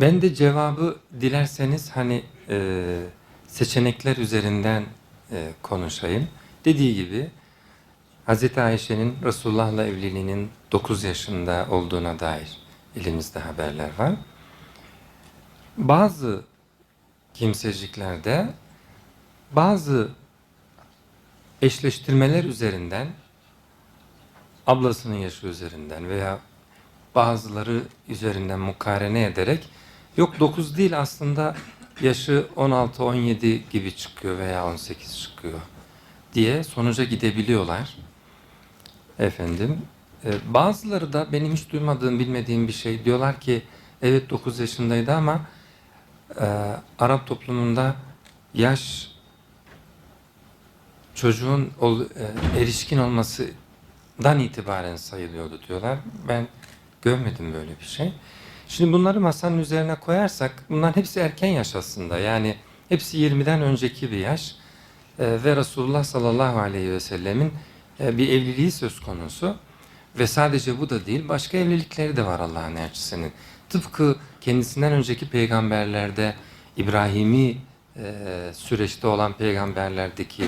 Ben de cevabı dilerseniz hani e, seçenekler üzerinden e, konuşayım. Dediği gibi Hz. Ayşe'nin Resulullah'la evliliğinin 9 yaşında olduğuna dair elimizde haberler var. Bazı kimseciklerde bazı eşleştirmeler üzerinden ablasının yaşı üzerinden veya bazıları üzerinden mukarene ederek yok 9 değil aslında yaşı 16-17 gibi çıkıyor veya 18 çıkıyor diye sonuca gidebiliyorlar. Efendim e, bazıları da benim hiç duymadığım bilmediğim bir şey diyorlar ki evet 9 yaşındaydı ama e, Arap toplumunda yaş çocuğun ol, e, erişkin olmasından itibaren sayılıyordu diyorlar. Ben görmedim böyle bir şey. Şimdi bunları masanın üzerine koyarsak bunların hepsi erken yaş aslında. Yani hepsi 20'den önceki bir yaş. E, ve Resulullah sallallahu aleyhi ve sellemin e, bir evliliği söz konusu. Ve sadece bu da değil, başka evlilikleri de var Allah'ın elçisinin. Tıpkı kendisinden önceki peygamberlerde İbrahimi e, süreçte olan peygamberlerdeki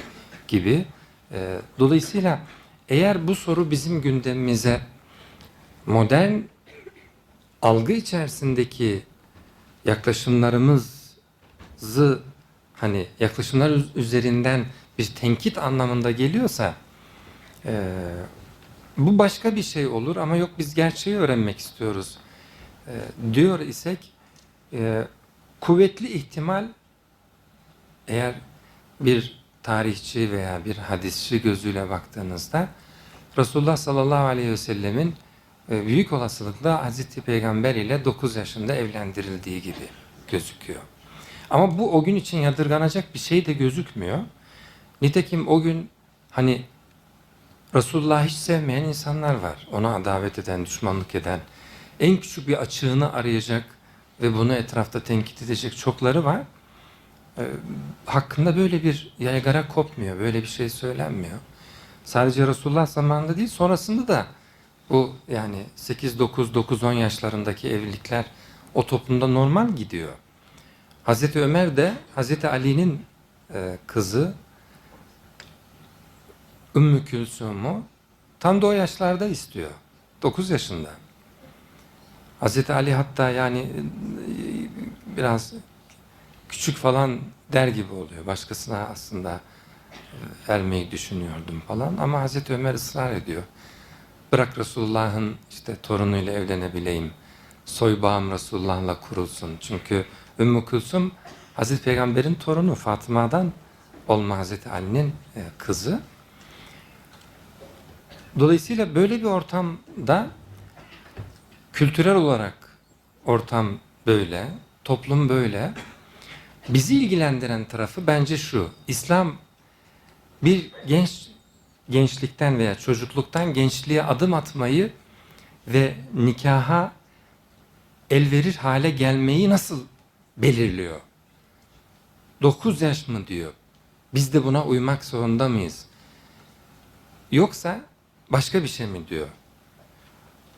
gibi. E, dolayısıyla eğer bu soru bizim gündemimize modern algı içerisindeki yaklaşımlarımızı hani yaklaşımlar üz- üzerinden bir tenkit anlamında geliyorsa e, bu başka bir şey olur ama yok biz gerçeği öğrenmek istiyoruz e, diyor isek e, kuvvetli ihtimal eğer bir tarihçi veya bir hadisçi gözüyle baktığınızda Resulullah sallallahu aleyhi ve sellemin büyük olasılıkla Hazreti Peygamber ile 9 yaşında evlendirildiği gibi gözüküyor. Ama bu o gün için yadırganacak bir şey de gözükmüyor. Nitekim o gün hani Resulullah'ı hiç sevmeyen insanlar var. Ona adavet eden, düşmanlık eden, en küçük bir açığını arayacak ve bunu etrafta tenkit edecek çokları var. Ee, hakkında böyle bir yaygara kopmuyor, böyle bir şey söylenmiyor. Sadece Resulullah zamanında değil, sonrasında da bu yani 8, 9, 9, 10 yaşlarındaki evlilikler o toplumda normal gidiyor. Hazreti Ömer de Hazreti Ali'nin e, kızı Ümmü Külsum'u tam da o yaşlarda istiyor. 9 yaşında. Hazreti Ali hatta yani e, biraz küçük falan der gibi oluyor. Başkasına aslında e, vermeyi düşünüyordum falan ama Hazreti Ömer ısrar ediyor. Bırak Resulullah'ın işte torunuyla evlenebileyim. Soy bağım Resulullah'la kurulsun. Çünkü Ümmü Kulsum Hazreti Peygamber'in torunu Fatıma'dan olma Hazreti Ali'nin e, kızı. Dolayısıyla böyle bir ortamda kültürel olarak ortam böyle, toplum böyle. Bizi ilgilendiren tarafı bence şu. İslam bir genç gençlikten veya çocukluktan gençliğe adım atmayı ve nikaha elverir hale gelmeyi nasıl belirliyor? 9 yaş mı diyor? Biz de buna uymak zorunda mıyız? Yoksa başka bir şey mi diyor?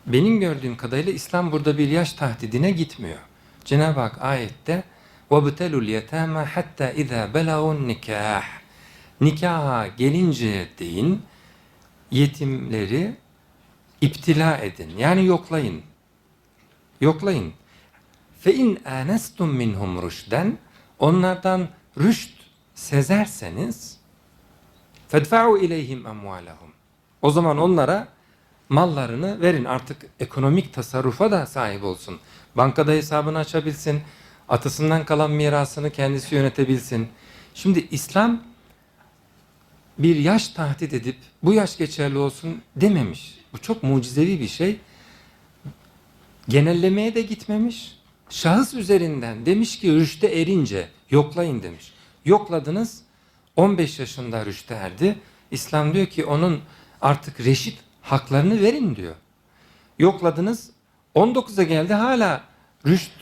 Benim gördüğüm kadarıyla İslam burada bir yaş tahdidine gitmiyor. Cenab-ı Hak ayette وَبْتَلُوا الْيَتَامَ حَتَّى اِذَا بَلَغُوا النِّكَاحِ Nikaha gelinceye değin yetimleri iptila edin. Yani yoklayın. Yoklayın. Fe in anestum minhum rushden onlardan rüşt sezerseniz fedfa'u ileyhim amwalahum. O zaman onlara mallarını verin. Artık ekonomik tasarrufa da sahip olsun. Bankada hesabını açabilsin. Atasından kalan mirasını kendisi yönetebilsin. Şimdi İslam bir yaş tahdit edip bu yaş geçerli olsun dememiş. Bu çok mucizevi bir şey. Genellemeye de gitmemiş. Şahıs üzerinden demiş ki rüşte erince yoklayın demiş. Yokladınız 15 yaşında rüşte erdi. İslam diyor ki onun artık reşit haklarını verin diyor. Yokladınız 19'a geldi hala rüşt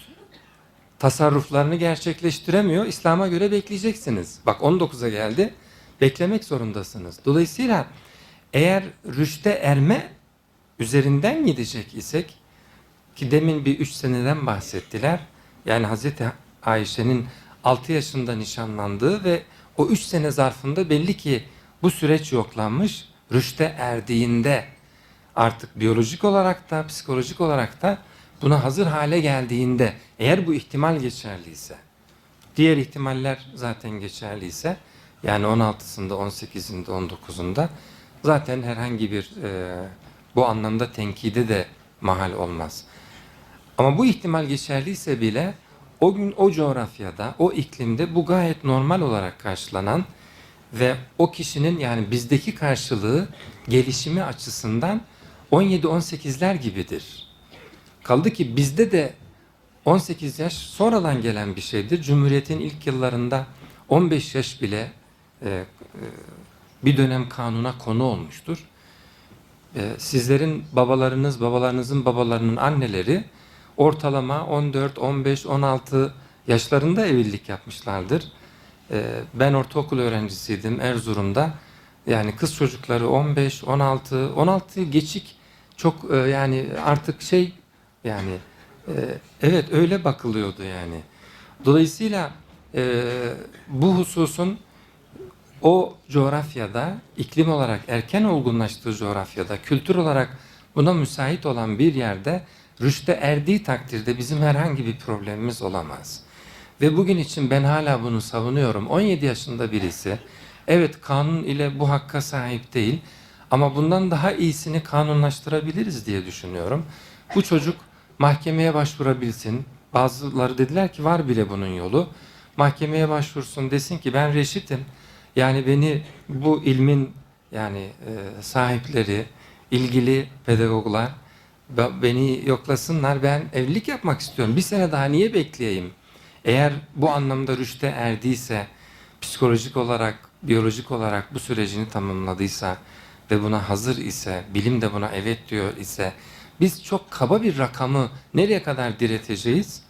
tasarruflarını gerçekleştiremiyor. İslam'a göre bekleyeceksiniz. Bak 19'a geldi beklemek zorundasınız. Dolayısıyla eğer rüşte erme üzerinden gidecek isek ki demin bir üç seneden bahsettiler. Yani Hazreti Ayşe'nin 6 yaşında nişanlandığı ve o 3 sene zarfında belli ki bu süreç yoklanmış. Rüşte erdiğinde artık biyolojik olarak da psikolojik olarak da buna hazır hale geldiğinde eğer bu ihtimal geçerliyse diğer ihtimaller zaten geçerliyse yani 16'sında 18'inde 19'unda zaten herhangi bir e, bu anlamda tenkide de mahal olmaz. Ama bu ihtimal geçerliyse bile o gün o coğrafyada, o iklimde bu gayet normal olarak karşılanan ve o kişinin yani bizdeki karşılığı gelişimi açısından 17-18'ler gibidir. Kaldı ki bizde de 18 yaş sonradan gelen bir şeydir. Cumhuriyetin ilk yıllarında 15 yaş bile bir dönem kanuna konu olmuştur. E, sizlerin babalarınız, babalarınızın babalarının anneleri ortalama 14, 15, 16 yaşlarında evlilik yapmışlardır. E, ben ortaokul öğrencisiydim Erzurum'da. Yani kız çocukları 15, 16, 16 geçik çok e, yani artık şey yani e, evet öyle bakılıyordu yani. Dolayısıyla e, bu hususun o coğrafyada iklim olarak erken olgunlaştığı coğrafyada kültür olarak buna müsait olan bir yerde rüşte erdiği takdirde bizim herhangi bir problemimiz olamaz. Ve bugün için ben hala bunu savunuyorum. 17 yaşında birisi evet kanun ile bu hakka sahip değil ama bundan daha iyisini kanunlaştırabiliriz diye düşünüyorum. Bu çocuk mahkemeye başvurabilsin. Bazıları dediler ki var bile bunun yolu. Mahkemeye başvursun desin ki ben reşitim. Yani beni bu ilmin yani e, sahipleri, ilgili pedagoglar be- beni yoklasınlar. Ben evlilik yapmak istiyorum. Bir sene daha niye bekleyeyim? Eğer bu anlamda rüşte erdiyse, psikolojik olarak, biyolojik olarak bu sürecini tamamladıysa ve buna hazır ise, bilim de buna evet diyor ise, biz çok kaba bir rakamı nereye kadar direteceğiz?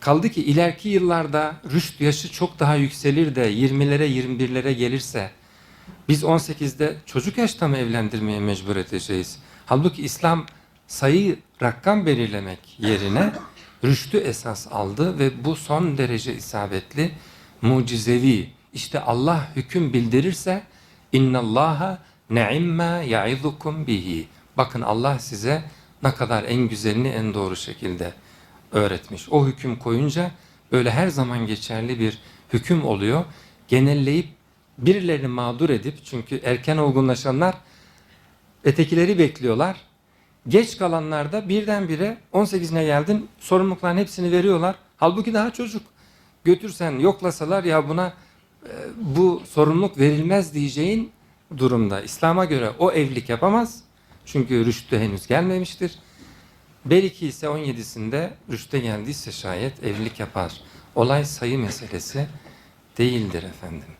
Kaldı ki ileriki yıllarda rüşt yaşı çok daha yükselir de 20'lere 21'lere gelirse biz 18'de çocuk yaşta mı evlendirmeye mecbur edeceğiz? Halbuki İslam sayı rakam belirlemek yerine rüştü esas aldı ve bu son derece isabetli, mucizevi. İşte Allah hüküm bildirirse innallaha ne'imma ya'izukum bihi. Bakın Allah size ne kadar en güzelini en doğru şekilde öğretmiş. O hüküm koyunca böyle her zaman geçerli bir hüküm oluyor. Genelleyip birilerini mağdur edip çünkü erken olgunlaşanlar ötekileri bekliyorlar. Geç kalanlarda birdenbire 18'ine geldin sorumlulukların hepsini veriyorlar. Halbuki daha çocuk. Götürsen yoklasalar ya buna e, bu sorumluluk verilmez diyeceğin durumda. İslam'a göre o evlilik yapamaz. Çünkü rüştü henüz gelmemiştir. Belki ise 17'sinde rüşte geldiyse şayet evlilik yapar. Olay sayı meselesi değildir efendim.